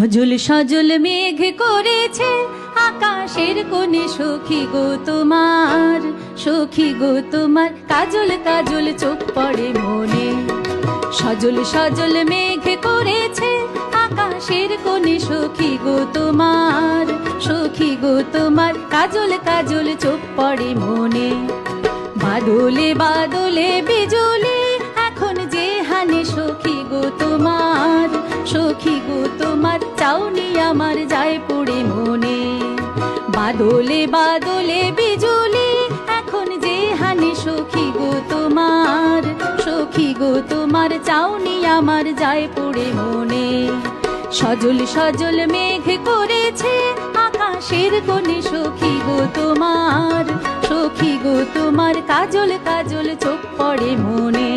সজল সজল মেঘ করেছে আকাশের কোণে সখী গো তোমার, সখী গো তোমার। কাজল কাজল চোখ পড়ে মনে। সজল সজল মেঘ করেছে আকাশের কোণে সখী গো তোমার, সখী গো তোমার। কাজল কাজল চোখ পড়ে মনে। বাদলে বাদলে বিজুলি, এখন যে হানে সখী গো তোমার। সখী গো, তোমার চাউনি আমার যায় পড়ে মনে। বাদলে বাদলে, বিজুলি, এখন যে হানে সখী গো, তোমার সখী গো, তোমার চাউনি আমার যায় পড়ে মনে। সজল সজল মেঘ করেছে আকাশের কোণে সখী গো, তোমার সখী গো, তোমার কাজল কাজল চোখ পড়ে মনে।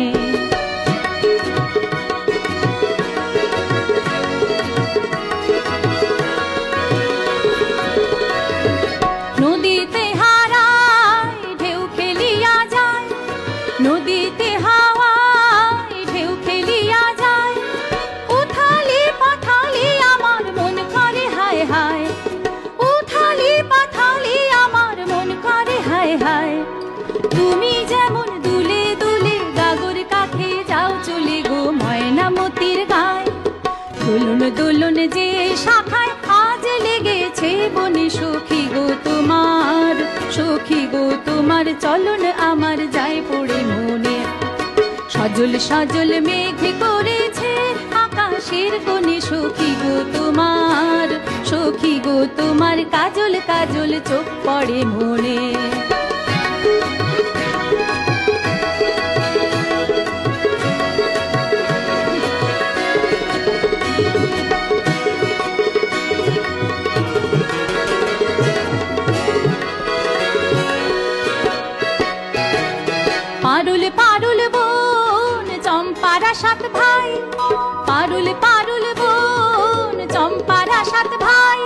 দোলন দোলন যে শাখায় আজ লেগেছে বনে সখী গো তোমার। সখী গো তোমার, চলন আমার যায় পড়ে মনে। সজল সজল মেঘ করেছে আকাশের কোণে সখী গো তোমার। সখী গো তোমার, কাজল কাজল চোখ পড়ে মনে। সাত ভাই, পারুল পারুল বোন, চম্পারা সাত ভাই।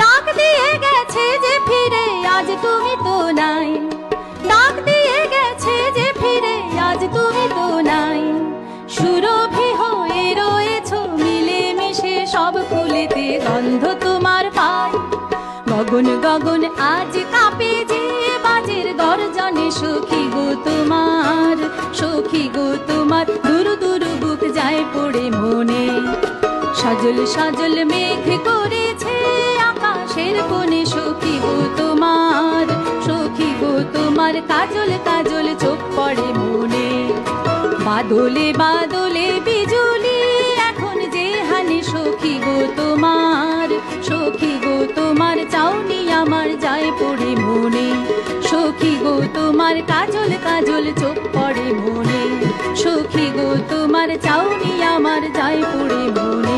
ডাক দিয়ে গেছে যে ফিরে, আজ তুমি তো নাই। ডাক দিয়ে গেছে যে ফিরে, আজ তুমি তো নাই। সুরভি হয়ে রয়েছো মিলে মিশে সব ফুলেতে গন্ধ তোমার পাই গগন গগন আজ কাঁপে যে বাজের গর্জনে সখী গো তোমার, সখী গো তোমার। মনে। সজল সজল মেঘ করেছে আকাশের কোণে, সখী গো তোমার, সখী গো তোমার কাজল কাজল চোখ পড়ে মনে। বাদলে বাদলে বিজুলি, এখন যে হানি সখী গো তোমার, সখী গো তোমার চাউনি আমার যায় পড়ে মনে। সখী গো তোমার কাজল কাজল চোখ তোমার চাউনি আমার যায় পড়ে মনে